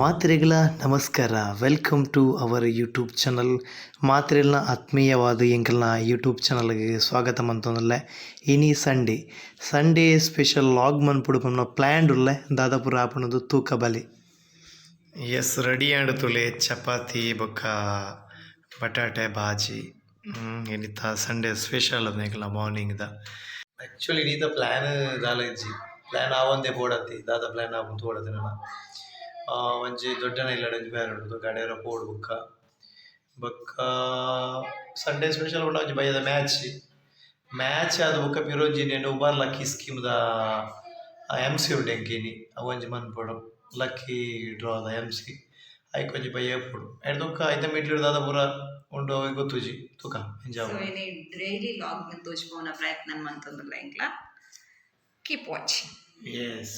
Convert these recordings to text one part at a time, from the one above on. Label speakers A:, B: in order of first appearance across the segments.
A: ಮಾತ್ರೆಗಳ ನಮಸ್ಕಾರ. Welcome to our YouTube channel ಮಾತ್ರೆಗಳ ಆತ್ಮೀಯವಾದ ಎಂಕಲ್ನ ಯೂಟ್ಯೂಬ್ ಚಾನಲ್ಗೆ ಸ್ವಾಗತ ಮಂತೊಂದುಲ್ಲೆ. ಇನಿ ಸಂಡೇ ಸಂಡೇ ಸ್ಪೆಷಲ್ ಲಾಗ್ ಮನ್ಪುಡು ನಮ್ಮ ಪ್ಲ್ಯಾಂಡ್ ಉಲ್ಲೆ ದಾದಾಪುರ ಆಪಣದು ತೂಕ ಬಲಿ. ಎಸ್ ರೆಡಿ ಆ್ಯಂಡ್ ತುಲೆ ಚಪಾತಿ ಬೊಕ್ಕ ಬಟಾಟೆ ಬಾಜಿ. ಏನಿತ್ತ ಸಂಡೇ ಸ್ಪೆಷಲ್ ಅದನ್ನೆಲ್ಲ ಮಾರ್ನಿಂಗ್ದ ಆ್ಯಕ್ಚುಲಿ ನೀತ ಪ್ಲ್ಯಾನ್ ದಾಲಜ್ಜಿ ಪ್ಲ್ಯಾನ್ ಆವೊಂದೇ ಬೋಡತ್ತಿ ದಾದ ಪ್ಲ್ಯಾನ್ ಆಪುಂದು ಓಡತ್ತಿ. ನಾನು ಒಂಜಿ ದೊಡ್ಡನ ಇಲ್ಲಡ ಒಂಜಿ ಬೇರೆ ಗಡೆರ ಪೋಡು ಬುಕ್ಕ. ಬೊಕ್ಕ ಸಂಡೇ ಸ್ಪೆಷಲ್ ಉಂಡ ಒಂಜಿ ಬಯ್ಯದ ಮ್ಯಾಚ್ ಮ್ಯಾಚ್ ಆದ ಬೊಕ್ಕ ಪಿರೋಜಿ ನೆಂಡು ಉಬಾರ್ ಲಕ್ಕಿ ಸ್ಕೀಮ್ದ ಎಂ ಸಿ ಉಂಡು ಎಂಕಿನಿ. ಅವು ಒಂಜಿ ಮನ್ಪೊಡು. ಲಕ್ಕಿ ಡ್ರಾ ದ ಎಂ ಸಿ ಐಕ್ ಒಂಜಿ ಬಯ್ಯ ಪೋಡು. ಎಡ್ ದುಕ್ಕ ಐತ ಮೀಟ್ರ್ ದಾದ ಪೂರ ಉಂಡು ಗೊತ್ತುಜಿ. ತುಕ
B: ಏನೇ ಡೈಲಿ ಲಾಗ್ ತೋಚ್ಪೋನ ಪ್ರಯತ್ನ ಎಂಕ್ಲ ಕೀಪ್ ವಾಚಿಂಗ್
A: ಎಸ್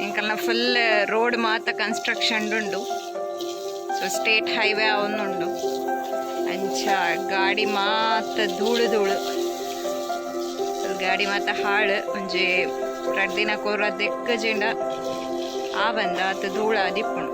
B: ಇಂಕಲ್ನ ಫುಲ್ ರೋಡ್ ಮಾತ ಕನ್ಸ್ಟ್ರಕ್ಷನ್ ಉಂಡು ಸೊ ಸ್ಟೇಟ್ ಹೈವೇ ಅವನುಂಡು ಅಂಚ ಗಾಡಿ ಮಾತ ಧೂಳು ಧೂಳು ಗಾಡಿ ಮಾತ ಹಾಳು ಒಂಜಿ ರಡ್ದಿನ ಕೋರ ಕೊರ ದೆಕ್ಕಜಿಂಡ ಆ ಬಂದ ಆತ ಧೂಳ ದಿಪ್ಪುಂಡು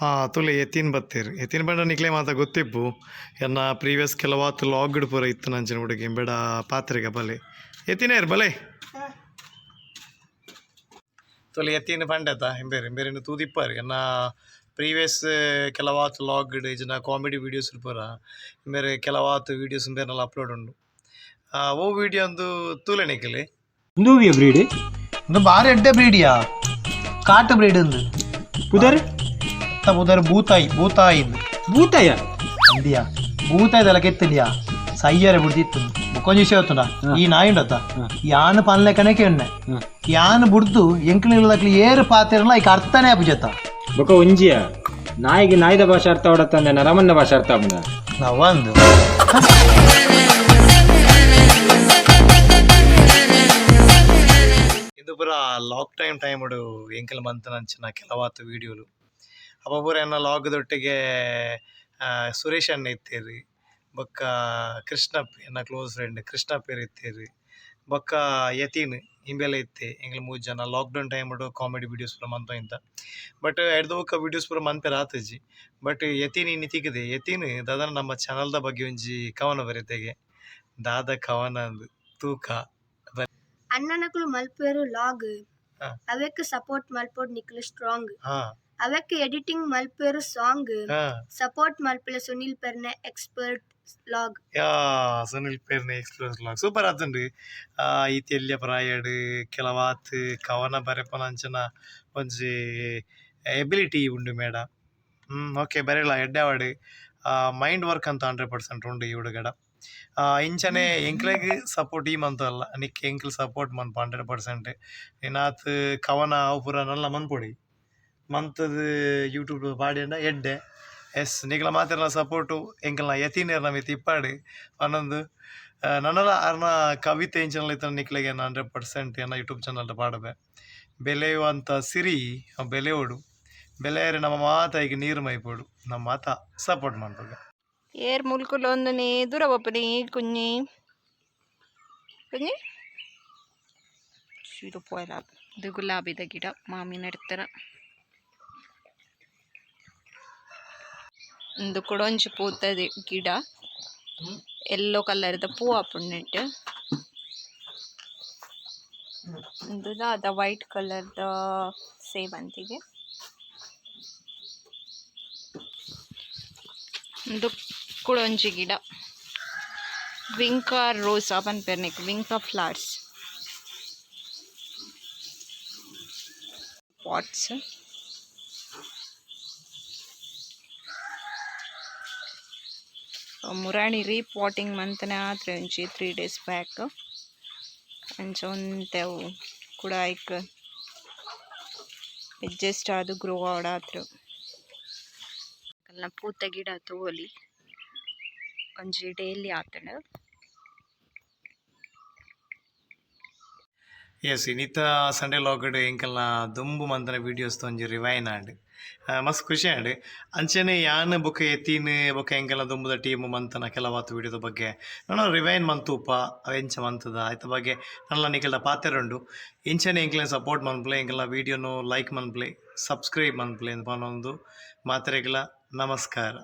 A: ಹಾಂ ತುಲೆ ಎತ್ತಿನ ಬತ್ತೀರಿ. ಎತ್ತಿನ ಬಂಡ ನಿಕ್ಲೆ ಮಾತ ಗೊತ್ತಿಪ್ಪು. ಎನ್ನ ಪ್ರೀವಿಯಸ್ ಕೆಲವಾತು ಲಾಗ್ಡ್ ಪೂರ ಇತ್ತು ನಂಚಿನ ಹುಡುಗಿ ಬೇಡ ಪಾತ್ರೆಗೆ ಬಲೆ. ಎತ್ತಿನ ಇರ್ ಬಲೆ. ತುಲೆ ಎತ್ತಿನ ಪಂಡತ ಹಿಂಬೇರಿ ಎಂಬೇರಿನ ತೂದಿಪ್ಪಾರಿ. ಎನ್ನ ಪ್ರೀವಿಯಸ್ ಕೆಲವಾತು ಲಾಗ್ಡ್ ಇಜನ ಕಾಮಿಡಿ ವೀಡಿಯೋಸ್ ಪೂರ. ಎಂಬೇರೆ ಕೆಲವಾತು ವೀಡಿಯೋಸ್ ಬೇರೆಲ್ಲ ಅಪ್ಲೋಡ್ ಉಂಡು. ಆ, ಓ ವಿಡಿಯೋ ಒಂದು ತೂಲೆ
C: ನಿಕ್ಲೆ. ಬ್ರೀಡಿ
D: ಬಾರಿ ಎಡ್ಡೆ ಬ್ರೀಡಿಯಾ ಕಾಟ ಬ್ರೀಡ್ ಅಂದ್ರೆ
C: ಪುದರ್
D: ಮುದರ್ ಬೂತಾಯಿ ಬೂತಾಯಿಂದು
C: భూతయ్య
D: అందియా బూతాయి తలకెత్తిండియా సయ్యారు ఇప్పుడు తీస్తుంది ముఖం చూసే అవుతుండా ఈ నాయుండత యాను పనులు ఎక్కడకే ఉన్నాయి యాను బుడుతు ಎಂಕ್ಲಿಲ್ಲದಕ್ಕೆ ಏರು ಪಾತಿರಲ್ಲ ಈಗ ಅರ್ಥನೇ ಅಪಜತ
C: ಬೊಕ ಒಂಜಿಯ ನಾಯಿಗೆ ನಾಯಿದ ಭಾಷೆ ಅರ್ಥ ಹೊಡತ್ತಂದೆ ನರಮನ್ನ ಭಾಷೆ ಅರ್ಥ ಆಗುದ
D: ನಾವಂದು
A: ಇದು ಪುರ ಲಾಕ್ ಟೈಮ್ ಟೈಮ್ ಎಂಕಲ್ ಮಂತ್ ನಂಚಿನ ಕೆಲವಾತು ವಿಡಿಯೋಲು ಅಪ್ಪ ಪೂರ ಎನ್ನ ಲಾಗ್ದೊಟ್ಟಿಗೆ ಸುರೇಶ್ ಅಣ್ಣ ಇತ್ತೀರಿ. ಬೊಕ್ಕ ಕೃಷ್ಣಪ್ಪ ಎನ್ನ ಕ್ಲೋಸ್ ಫ್ರೆಂಡ್ ಕೃಷ್ಣಪ್ಪೇರು ಇತ್ತೀರಿ. ಬೊಕ್ಕ ಯತೀನ್ ಹಿಂಬೆಲ್ಲ ಇತ್ತೆ. ಎಂಗ್ಲ ಮೂರು ಜನ ಲಾಕ್ಡೌನ್ ಟೈಮ್ ಬಿಡು ಕಾಮಿಡಿ ವಿಡಿಯೋಸ್ ಪುರ ಮಂತ ಇಂತ ಬಟ್ ಎಡ್ದು ಬುಕ್ಕ ವಿಡಿಯೋಸ್ ಪೂರ ಮನ್ಪೆರ ಆತಜಿ ಬಟ್ ಯತೀನ್ ಇನ್ನು ತಿಗಿದೆ ಯತೀನ್ ದಾದನ ನಮ್ಮ ಚಾನಲ್ದ ಬಗ್ಗೆ ಒಂಜಿ ಕವನ ಬರೀತೆಗೆ. ದಾದ ಕವನ ಅಂದ್ ತೂಕ.
E: ಅಣ್ಣನಕುಲು ಮಲ್ಪೇರು ಲಾಗ್. ಅವಕ್ಕೆ ಸಪೋರ್ಟ್ ಮಲ್ಪೋಡ್ ನಿಕ್ಲು ಸ್ಟ್ರಾಂಗ್
A: ಹಾ.
E: ಅವಕ್ಕೆ ಎಡಿಟಿಂಗ್ ಮಲ್ಪೇರು ಸಾಂಗ್
A: ಹಾ
E: ಸಪೋರ್ಟ್ ಮಲ್ಪಲೆ ಸುನಿಲ್ ಪೆರ್ನೆ ಎಕ್ಸ್ಪರ್ಟ್ ಲಾಗ್
A: ಯಾ ಸುನಿಲ್ ಪೇರ್ನೆ ಎಕ್ಸ್ಪ್ರೆಸ್ ಲಾಗ್ ಸೂಪರ್ ಆತುಂಡು ಆ ಈತೆಲ್ಯ ಪ್ರಾಯಡ್ ಕೆಲವಾತ್ ಕವನ ಬರೆಪನಂಚನ ಒಂಜಿ ಎಬಿಲಿಟಿ ಉಂಡು ಮೇಡ ಹ್ಮ್ ಓಕೆ ಬರೆಯಲ್ಲ ಎಡ್ಡೆವಾಡು ಮೈಂಡ್ ವರ್ಕ್ ಅಂತ ಹಂಡ್ರೆಡ್ ಪರ್ಸೆಂಟ್ ಉಂಡು ಈ ಹುಡುಗಡ ಆ, ಇಂಚನೆ ಎಂಕ್ಲೆಗ್ ಸಪೋರ್ಟ್ ಈ ಮಂತ್ ಅಲ್ಲ ನಿಕ್ ಎಂಕ್ಲ್ ಸಪೋರ್ಟ್ ಮನ್ಪ ಹಂಡ್ರೆಡ್ ಪರ್ಸೆಂಟ್ ಇನ್ನಾತ್ ಕವನ ಅವು ಪೂರ ನಲ್ಲ ಮನ್ಪೊಡಿ ಮಂತದು யூடியூப்ல ಪಾಡ್ಯಂಡ ಎಡ್ಡೆ, ಎಸ್ ನಿಕ್ಲ ಮಾತೆರ್ಲ ಸಪೋರ್ಟು, ಎಂಕಲ್ನ ಯತಿನೇರ್ಲ ಮಿತ್ತ್ ಇಪ್ಪಾಡು. ಅನ್ನೊಂದು ನನಲ ಅರ್ನ ಕವಿತೆ ಇಂಚನಲ ಇತ್ತು ನಿಕ್ಲೆಗೆ ಹಂಡ್ರೆಡ್ ಪರ್ಸೆಂಟ್ ಏನೋ ಯೂಟ್ಯೂಬ್ ಚಾನಲ್ ಪಾಡದೆ. ಬೆಲೆಯುವಂಥ ಸಿರಿ, ಬೆಲೆಯೋಡು. ಬೆಲೆಯರೆ ನಮ್ಮ ಮಾತ ಈಗ ನೀರು ಮೈಪೋಡು. ನಮ್ಮ ಮಾತ ಸಪೋರ್ಟ್ ಮಾಡ್ಬೇಕು.
B: ಏರ್ ಮುಲ್ಕುಲು ನೀ ದೂರ ಒಪ್ಪನಿ ಕುಂಜಿ ಕುಂಜಿ ಇದು ಪೋಯಲ ಇದು ಗುಲಾಬಿದ ಗಿಡ ಮಾಮಿನ ಎಡ್ತಾರ ಒಂದು ಕುಡೊಂಜಿ ಪೂತದ ಗಿಡ. ಎಲ್ಲೋ ಕಲರ್ದ ಪೂ ಆಪುಂಡು ಒಂದು ದಾದ ವೈಟ್ ಕಲರ್ದ ಸೇವಂತಿಗೆ ಒಂದು ಕುಡೊಂಜಿ ಗಿಡ. ವಿಂಕಾ ರೋಸ್ ಪೆರ್ನಿಕ್ ವಿಂಕಾ ಫ್ಲವರ್ಸ್ ಪಾಟ್ಸ್ ಮುರಾಣಿ ರೀಪಾಟಿಂಗ್ ಮಂತನೆ ಆತ್ರಿ ಒಂಜಿ ತ್ರೀ ಡೇಸ್ ಬ್ಯಾಕ್ ಅಂಚ ಒಂತೆವು ಕೂಡ ಐಕ್ ಅಡ್ಜಸ್ಟ್ ಆದು ಗ್ರೋ ಆಡಾತ್ರು ಅಲ್ಲ ಪೂತ ಗಿಡ ತೋಲಿ. ಒಂಜಿ ಡೇಲಿ ಆತಂಡು.
A: ಎಸ್ ಇನ್ನಿತ ಸಂಡೇ ಲಾಗಡ್ ಎಂಕಲ್ನ ದುಂಬು ಮಂತನ ವೀಡಿಯೋಸ್ ತೊಂಜಿ ರಿವೈನ್ ಆಂಡ್ ಮಸ್ತ್ ಖುಷಿ ಆಂಡ್, ಅಂಚನೆ ಯಾನ್ ಬೊಕ ಎತ್ತಿನ ಬೊಕ ಎಂಕಲ್ನ ದುಂಬುದ ಟೀಮ್ ಮಂತನ ಕೆಲವಾತು ವಿಡಿಯೋದ ಬಗ್ಗೆ. ನಾನು ರಿವೈನ್ ಮಂತೂಪ ಎಂಚ ಮಂತದ, ಆಯ್ತ ಬಗ್ಗೆ ನನ್ನ ನಿಕಲ್ನ ಪಾತೆರುಂಡು. ಇಂಚನೆ ಎಂಕಲ್ನ ಸಪೋರ್ಟ್ ಮನ್ಪ್ಲೆ ಎಂಕಲ್ನ ವೀಡಿಯೋನು ಲೈಕ್ ಮನ್ಪ್ಲೆ ಸಬ್ಸ್ಕ್ರೈಬ್ ಮನ್ಪ್ಲೆ ಅಂತ ಮನೊಂದು ಮಾತ್ರೆಗಳ ನಮಸ್ಕಾರ.